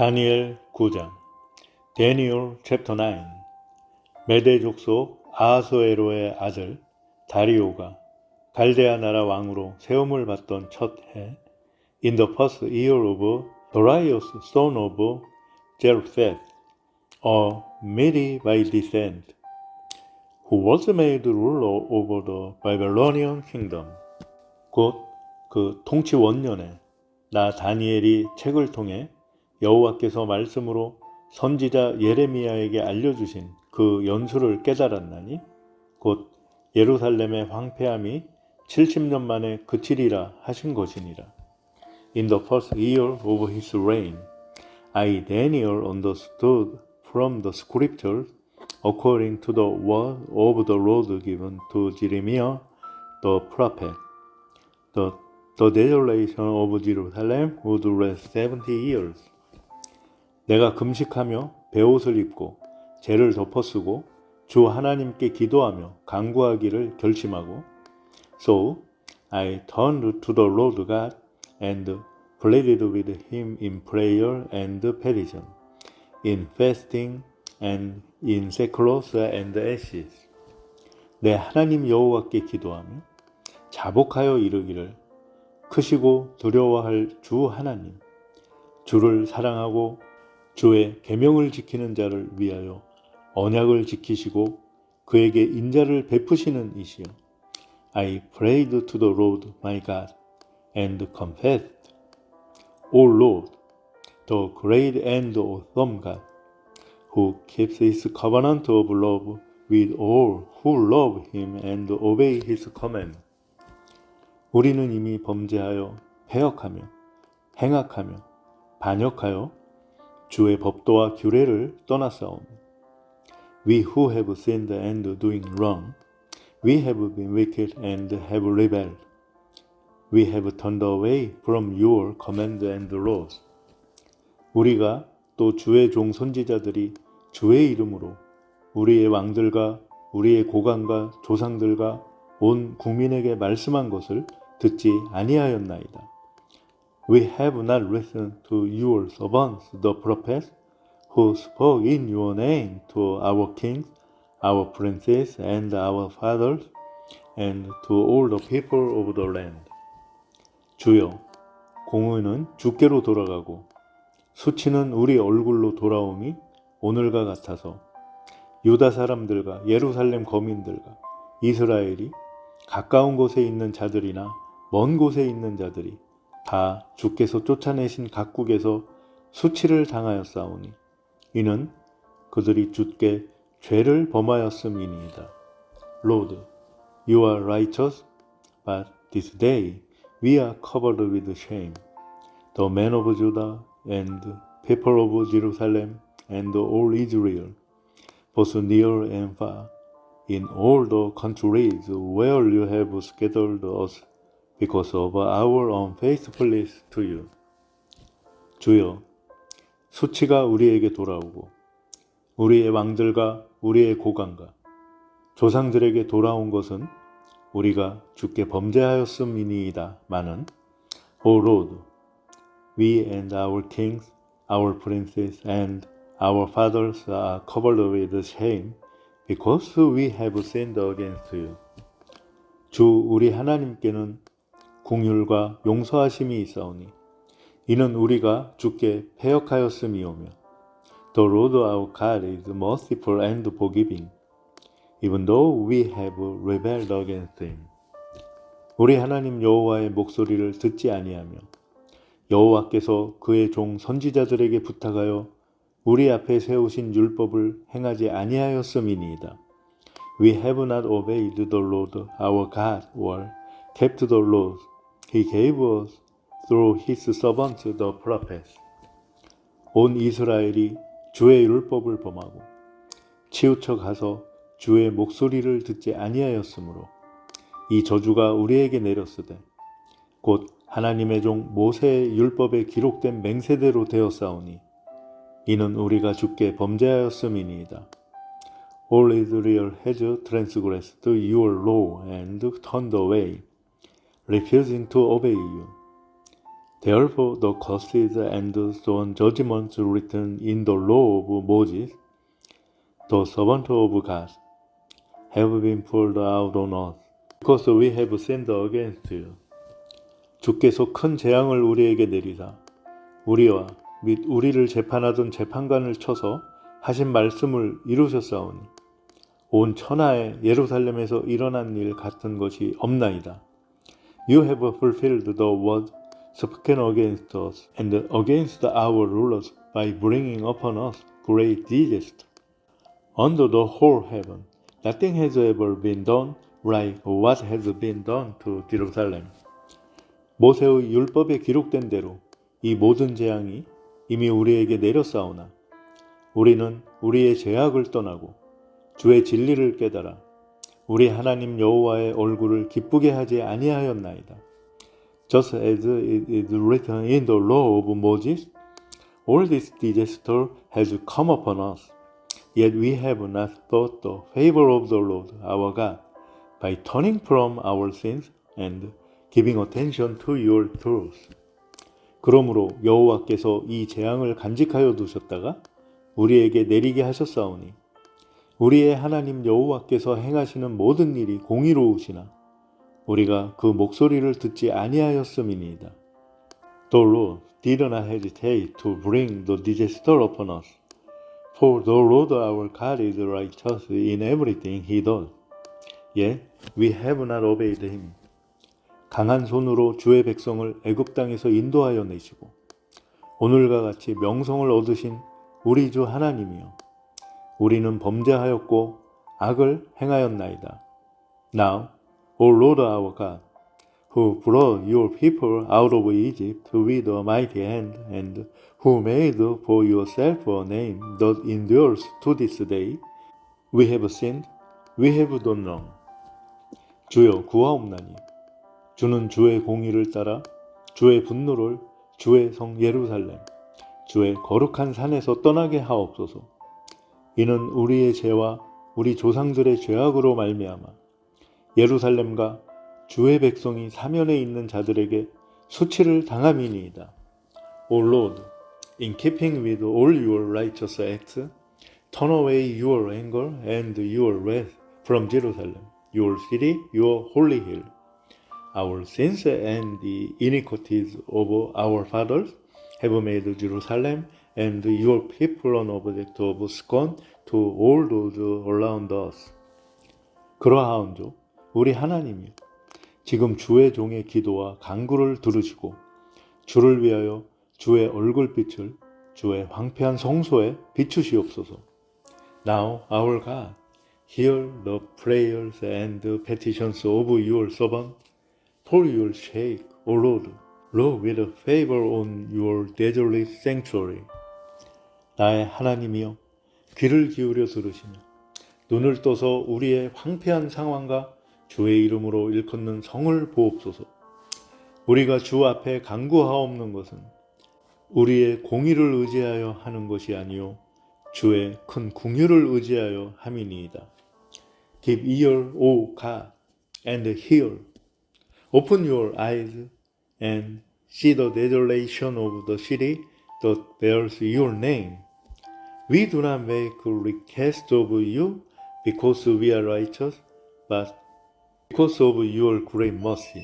다니엘 9장 데니얼 챕터 9 메대 족 속 아하수에로의 아들 다리오가 갈대아 나라 왕으로 세움을 받던 첫해 In the first year of Darius son of Jerusalem a Medi by descent who was made ruler over the Babylonian kingdom 곧 그 통치 원년에 나 다니엘이 책을 통해 여호와께서 말씀으로 선지자 예레미야에게 알려주신 그 연수를 깨달았나니 곧 예루살렘의 황폐함이 70년 만에 그치리라 하신 것이니라. In the first year of his reign, I Daniel understood from the scriptures according to the word of the Lord given to Jeremiah the prophet. The, the desolation of Jerusalem would last 70 years. 내가 금식하며 베옷을 입고 죄를 덮어쓰고 주 하나님께 기도하며 간구하기를 결심하고 So I turned to the Lord God and pleaded with him in prayer and petition, in fasting and in sackcloth and ashes. 내 하나님 여호와께 기도하며 자복하여 이르기를 크시고 두려워할 주 하나님 주를 사랑하고 주의 계명을 지키는 자를 위하여 언약을 지키시고 그에게 인자를 베푸시는 이시여. I prayed to the Lord my God and confessed, O Lord, the great and awesome God, who keeps his covenant of love with all who love him and obey his command. 우리는 이미 범죄하여 패역하며 행악하며 반역하여 주의 법도와 규례를 떠났사오며 We who have sinned and doing wrong, we have been wicked and have rebelled. We have turned away from your command and laws. 우리가 또 주의 종 선지자들이 주의 이름으로 우리의 왕들과 우리의 고관과 조상들과 온 국민에게 말씀한 것을 듣지 아니하였나이다. We have not listened to your servants, the prophets, who spoke in your name to our kings, our princes, and our fathers, and to all the people of the land. 주여, 공의는 주께로 돌아가고 수치는 우리 얼굴로 돌아옴이 오늘과 같아서 유다 사람들과 예루살렘 거민들과 이스라엘이 가까운 곳에 있는 자들이나 먼 곳에 있는 자들이 다 주께서 쫓아내신 각국에서 수치를 당하였사오니 이는 그들이 주께 죄를 범하였음이니이다. Lord, you are righteous, but this day we are covered with shame. The men of Judah and people of Jerusalem and all Israel, both near and far, in all the countries where you have scattered us because of our unfaithfulness to you. 주여, 수치가 우리에게 돌아오고 우리의 왕들과 우리의 고관과 조상들에게 돌아온 것은 우리가 주께 범죄하였음이니이다. 마는 O Lord, we and our kings, our princes and our fathers are covered with shame because we have sinned against you. 주 우리 하나님께는 궁율과 용서하심이 있사오니 이는 우리가 주께 패역하였음이오며 The Lord our God is merciful and forgiving, even though we have rebelled against him. 우리 하나님 여호와의 목소리를 듣지 아니하며 여호와께서 그의 종 선지자들에게 부탁하여 우리 앞에 세우신 율법을 행하지 아니하였음이니이다. We have not obeyed the Lord our God or kept the laws He gave us through His servants the prophets. 온 이스라엘이 주의 율법을 범하고 치우쳐 가서 주의 목소리를 듣지 아니하였으므로 이 저주가 우리에게 내렸으되 곧 하나님의 종 모세의 율법에 기록된 맹세대로 되었사오니 이는 우리가 주께 범죄하였음이니이다. All Israel has transgressed your law and turned away, refusing to obey you. Therefore the curses and stone judgments written in the law of Moses, the servant of God, have been poured out on us, because we have sinned against you. 주께서 큰 재앙을 우리에게 내리사 우리와 및 우리를 재판하던 재판관을 쳐서 하신 말씀을 이루셨사오니 온 천하에 예루살렘에서 일어난 일 같은 것이 없나이다. You have fulfilled the word spoken against us and against our rulers by bringing upon us great disaster. Under the whole heaven, nothing has ever been done like what has been done to Jerusalem. 모세의 율법에 기록된 대로 이 모든 재앙이 이미 우리에게 내렸사오나 우리는 우리의 죄악을 떠나고 주의 진리를 깨달아 우리 하나님 여호와의 얼굴을 기쁘게 하지 아니하였나이다. Just as it is written in the law of Moses, all this disaster has come upon us. Yet we have not thought the favor of the Lord our God by turning from our sins and giving attention to your truth. 그러므로 여호와께서 이 재앙을 간직하여 두셨다가 우리에게 내리게 하셨사오니 우리의 하나님 여호와께서 행하시는 모든 일이 공의로우시나 우리가 그 목소리를 듣지 아니하였음이니이다. The Lord did not hesitate to bring the disaster upon us. For the Lord our God is righteous in everything he does. Yet we have not obeyed him. 강한 손으로 주의 백성을 애굽 땅에서 인도하여 내시고 오늘과 같이 명성을 얻으신 우리 주 하나님이여 우리는 범죄하였고 악을 행하였나이다. Now, O Lord our God, who brought your people out of Egypt with a mighty hand, and who made for yourself a name that endures to this day, we have sinned, we have done wrong. 주여 구하옵나니 주는 주의 공의를 따라 주의 분노를 주의 성 예루살렘 주의 거룩한 산에서 떠나게 하옵소서. 이는 우리의 죄와 우리 조상들의 죄악으로 말미암아 예루살렘과 주의 백성이 사면에 있는 자들에게 수치를 당함이니이다. O Lord, in keeping with all your righteous acts, turn away your anger and your wrath from Jerusalem, your city, your holy hill. Our sins and the iniquities of our fathers have made Jerusalem and your people an object of scorn to all those around us. 그러하온즉 우리 하나님이 지금 주의 종의 기도와 간구를 들으시고 주를 위하여 주의 얼굴빛을 주의 황폐한 성소에 비추시옵소서. Now our God, hear the prayers and petitions of your servant, for your sake, O Lord. Look with favor on your desolate sanctuary. 나의 하나님이여 귀를 기울여 들으시며 눈을 떠서 우리의 황폐한 상황과 주의 이름으로 일컫는 성을 보옵소서. 우리가 주 앞에 간구하옵는 것은 우리의 공의를 의지하여 하는 것이 아니요 주의 큰 궁유를 의지하여 함이니이다. Give ear, O God, and hear. Open your eyes and see the desolation of the city that bears your name. We do not make request of you because we are righteous, but because of your great mercy.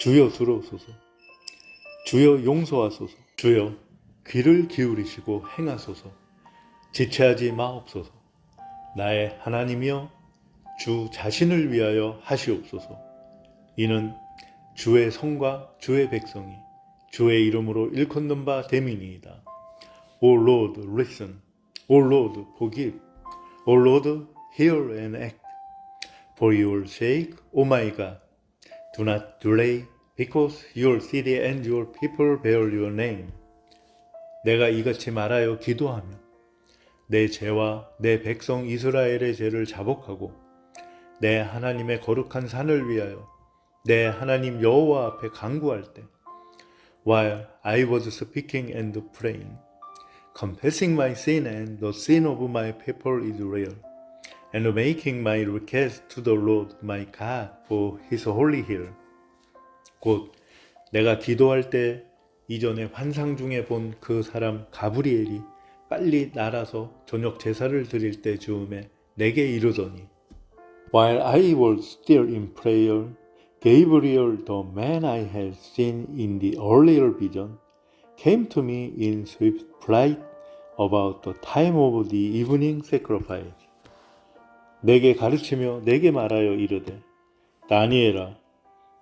주여 들어오소서. 주여 용서하소서. 주여 귀를 기울이시고 행하소서. 지체하지 마옵소서. 나의 하나님이여 주 자신을 위하여 하시옵소서. 이는 주의 성과 주의 백성이 주의 이름으로 일컫는 바 됨이니이다. O Lord, listen. O Lord, forgive. O Lord, hear and act. For your sake, O my God, do not delay, because your city and your people bear your name. 내가 이같이 말하여 기도하며 내 죄와 내 백성 이스라엘의 죄를 자복하고 내 하나님의 거룩한 산을 위하여 내 하나님 여호와 앞에 간구할 때 while I was speaking and praying confessing my sin and the sin of my people Israel and making my request to the Lord my God for his holy hill 곧 내가 기도할 때 이전에 환상 중에 본 그 사람 가브리엘이 빨리 날아서 저녁 제사를 드릴 때 즈음에 내게 이르더니 While I was still in prayer, Gabriel, the man I had seen in the earlier vision, came to me in swift flight about the time of the evening sacrifice. 내게 가르치며 내게 말하여 이르되 다니엘아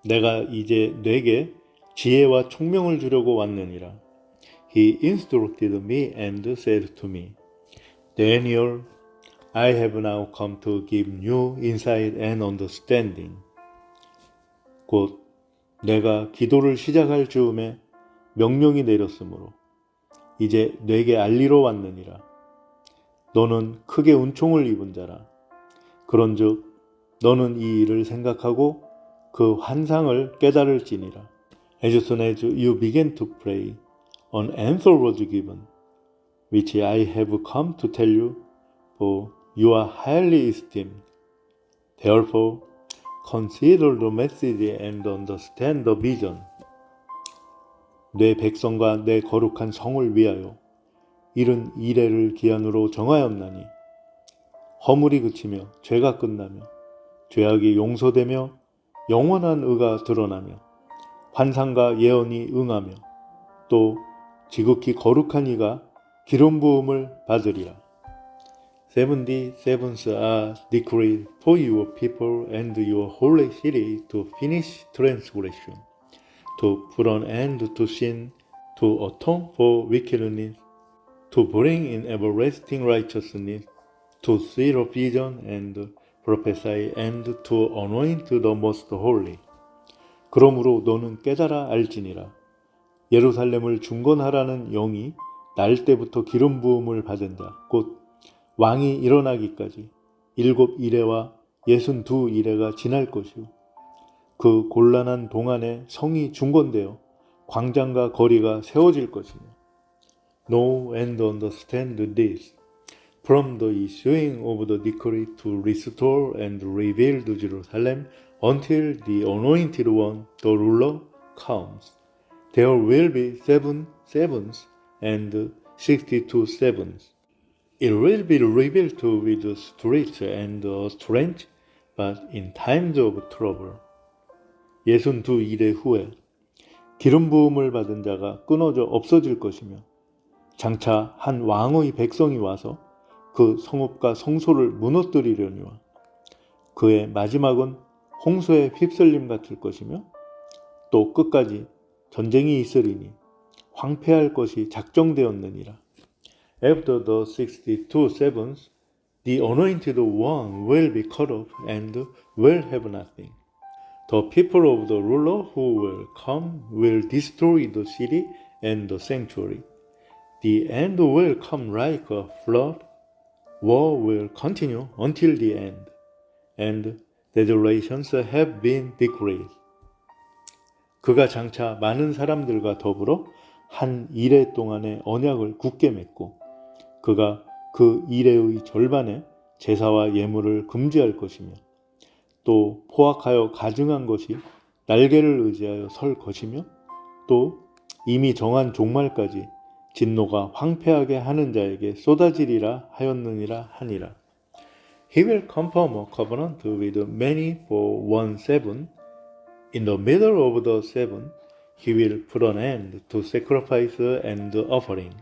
내가 이제 내게 지혜와 총명을 주려고 왔느니라. He instructed me and said to me, Daniel, I have now come to give you insight and understanding. 곧 내가 기도를 시작할 즈음에 명령이 내렸으므로 이제 내게 알리러 왔느니라. 너는 크게 은총을 입은 자라. 그런즉 너는 이 일을 생각하고 그 환상을 깨달을지니라. As soon as you begin to pray, an answer was given, which I have come to tell you, for you are highly esteemed. Therefore, consider the message and understand the vision. 내 백성과 내 거룩한 성을 위하여 이른 이래를 기한으로 정하였나니 허물이 그치며 죄가 끝나며 죄악이 용서되며 영원한 의가 드러나며 환상과 예언이 응하며 또 지극히 거룩한 이가 기름 부음을 받으리라. Seventy sevens are decreed for your people to put an end to sin, to atone for wickedness, to bring in everlasting righteousness, to see the vision and prophesy, and to anoint the most holy. 그러므로 너는 깨달아 알지니라. 예루살렘을 중건하라는 영이 날 때부터 기름 부음을 받은 자, 곧 왕이 일어나기까지 일곱 이래와 예순 두 이래가 지날 것이요. 그 곤란한 동안에 성이 중건되어 광장과 거리가 세워질 것이며. Know and understand this. From the issuing of the decree to restore and rebuild Jerusalem until the anointed one, the ruler, comes. There will be seven sevens and sixty-two sevens. It will be rebuilt with strength and strength, but in times of trouble. 예순 두 일의 후에 기름 부음을 받은 자가 끊어져 없어질 것이며 장차 한 왕의 백성이 와서 그 성읍과 성소를 무너뜨리려니와 그의 마지막은 홍수의 휩쓸림 같을 것이며 또 끝까지 전쟁이 있으리니 황폐할 것이 작정되었느니라. After the sixty-two sevens, the anointed one will be cut off and will have nothing. The people of the ruler who will come will destroy the city and the sanctuary. The end will come like a flood. War will continue until the end, and desolations have been decreed. 그가 장차 많은 사람들과 더불어 한 이래 동안의 언약을 굳게 맺고 그가 그 이래의 절반에 제사와 예물을 금지할 것이며 또 포악하여 가증한 것이 날개를 의지하여 설 것이며 또 이미 정한 종말까지 진노가 황폐하게 하는 자에게 쏟아지리라 하였느니라 하니라. He will confirm a covenant with many for one seven. In the middle of the seven, he will put an end to sacrifice and offering.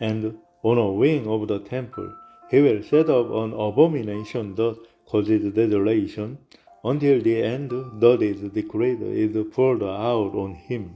And on a wing of the temple, he will set up an abomination that causes desolation until the end is decreed is poured out on him.